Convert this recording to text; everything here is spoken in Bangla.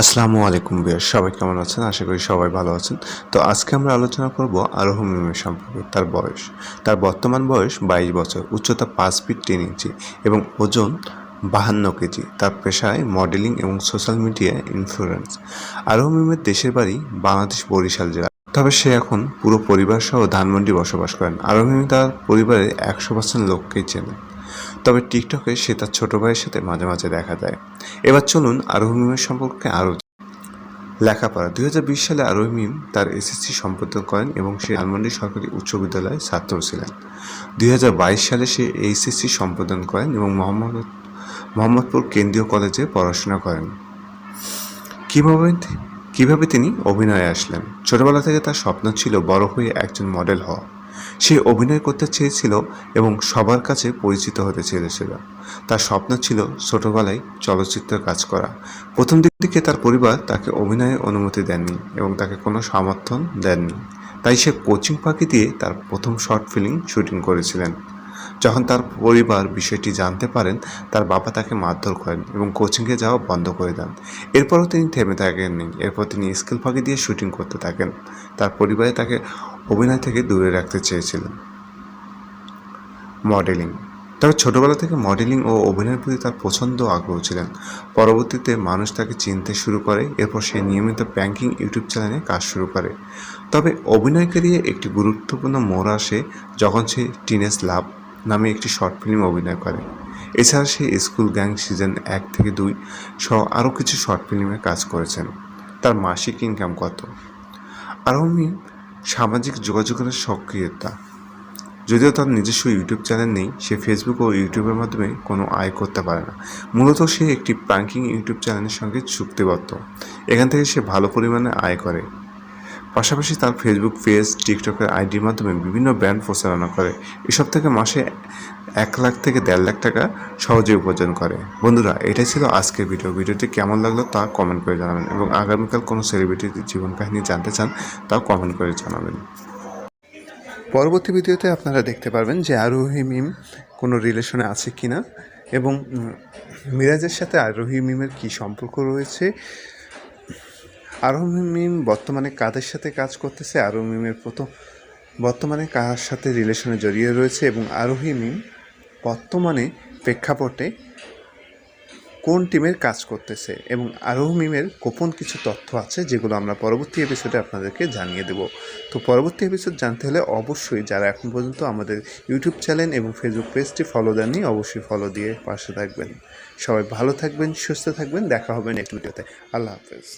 আসসালামু আলাইকুম বিয়ার সবাই কেমন আছেন? আশা করি সবাই ভালো আছেন। তো আজকে আমরা আলোচনা করব আরোহ মিমের সম্পর্কে, তার বয়স। তার বর্তমান বয়স বাইশ বছর, উচ্চতা পাঁচ ফিট তিন ইঞ্চি এবং ওজন বাহান্ন কেজি। তার পেশায় মডেলিং এবং সোশ্যাল মিডিয়ায় ইনফ্লুয়েন্স আরোহ মিমের দেশের বাড়ি বাংলাদেশ বরিশাল জেলা। তবে সে এখন পুরো পরিবার সহ ধানমন্ডি বসবাস করেন। আরোহ মিম তার পরিবারের একশো পার্সেন্ট লোককেই চেনেন তবে টিকটকে সে তার ছোট ভাইয়ের সাথে মাঝে মাঝে দেখা যায় এবার চলুন আরোহিমের সম্পর্কে আরও লেখাপড়া। দুই হাজার বিশ সালে আরোহিম তার এসএসসি সম্পাদন করেন এবং সে আলমন্ডি সরকারি উচ্চ বিদ্যালয়ের ছাত্র ছিলেন। দুই হাজার বাইশ সালে সে এইচএসসি সম্পাদন করেন এবং মোহাম্মদ, মোহাম্মদপুর কেন্দ্রীয় কলেজে পড়াশোনা করেন। কীভাবে কীভাবে তিনি অভিনয়ে আসলেন? ছোটবেলা থেকে তার স্বপ্ন ছিল বড় হয়ে একজন মডেল হওয়া। সে অভিনয় করতে চেয়েছিল এবং সবার কাছে পরিচিত হতে চেয়েছিল। তার স্বপ্ন ছিল ছোটবেলায় চলচ্চিত্রে কাজ করা। প্রথম দিক থেকে তার পরিবার তাকে অভিনয়ের অনুমতি দেননি এবং তাকে কোনো সমর্থন দেননি। তাই সে কোচিং ফাঁকি দিয়ে তার প্রথম শর্ট ফিল্ম শুটিং করেছিলেন। যখন তার পরিবার বিষয়টি জানতে পারেন, তার বাবা তাকে মারধর করেন এবং কোচিংয়ে যাওয়া বন্ধ করে দেন। এরপরও তিনি থেমে থাকেননি। এরপর তিনি স্কিল ফাঁকি দিয়ে শুটিং করতে থাকেন। তার পরিবারে তাকে অভিনয় থেকে দূরে রাখতে চেয়েছিলেন। মডেলিং। তবে ছোটবেলা থেকে মডেলিং ও অভিনয়ের প্রতি তার প্রচণ্ড আগ্রহ ছিলেন। পরবর্তীতে মানুষ তাকে চিনতে শুরু করে, এরপর সে নিয়মিত ব্যাংকিং ইউটিউব চ্যানেলে কাজ শুরু করে। তবে অভিনয় ক্যারিয়ারে একটি গুরুত্বপূর্ণ মোড় আসে যখন সে টিনেজ লাভ নামে একটি শর্ট ফিল্ম অভিনয় করে। এছাড়া সে স্কুল গ্যাং সিজন এক থেকে দুই সহ আরও কিছু শর্ট ফিল্মে কাজ করেছেন। তার মাসিক ইনকাম কত? আরোহী সামাজিক যোগাযোগের সক্রিয়তা। যদিও তার নিজস্ব ইউটিউব চ্যানেল নেই, সে ফেসবুক ও ইউটিউবের মাধ্যমে কোনো আয় করতে পারে না। মূলত সে একটি প্রাঙ্কিং ইউটিউব চ্যানেলের সঙ্গে চুক্তিবদ্ধ। এখান থেকে সে ভালো পরিমাণে আয় করে। পাশাপাশি তার ফেসবুক পেজ টিকটকের আইডির মাধ্যমে বিভিন্ন ব্র্যান্ড প্রচারণা করে। এসব থেকে মাসে এক লাখ থেকে দেড় লাখ টাকা সহজে উপার্জন করে। বন্ধুরা, এটাই ছিল আজকের ভিডিও ভিডিওটি কেমন লাগল তা কমেন্ট করে জানাবেন এবং আগামীকাল কোনো সেলিব্রিটির জীবন কাহিনী জানতে চান তাও কমেন্ট করে জানাবেন। পরবর্তী ভিডিওতে আপনারা দেখতে পারবেন যে আরোহী মিম কোনো রিলেশনে আছে কি না এবং মিরাজের সাথে আরোহী মিমের কী সম্পর্ক রয়েছে আরোহী মিম বর্তমানে কাদের সাথে কাজ করতেছে? আরোহী মিমের প্রথম বর্তমানে কার সাথে রিলেশনে জড়িয়ে রয়েছে? এবং আরোহী মিম বর্তমানে প্রেক্ষাপটে কোন টিমের কাজ করতেছে? এবং আরোহ মিমের গোপন কিছু তথ্য আছে যেগুলো আমরা পরবর্তী এপিসোডে আপনাদেরকে জানিয়ে দেব। তো পরবর্তী এপিসোড জানতে হলে অবশ্যই যারা এখন পর্যন্ত আমাদের ইউটিউব চ্যানেল এবং ফেসবুক পেজটি ফলো দেননি, অবশ্যই ফলো দিয়ে পাশে থাকবেন। সবাই ভালো থাকবেন, সুস্থ থাকবেন। দেখা হবে নেক্সট ভিডিওতে আল্লাহ হাফেজ।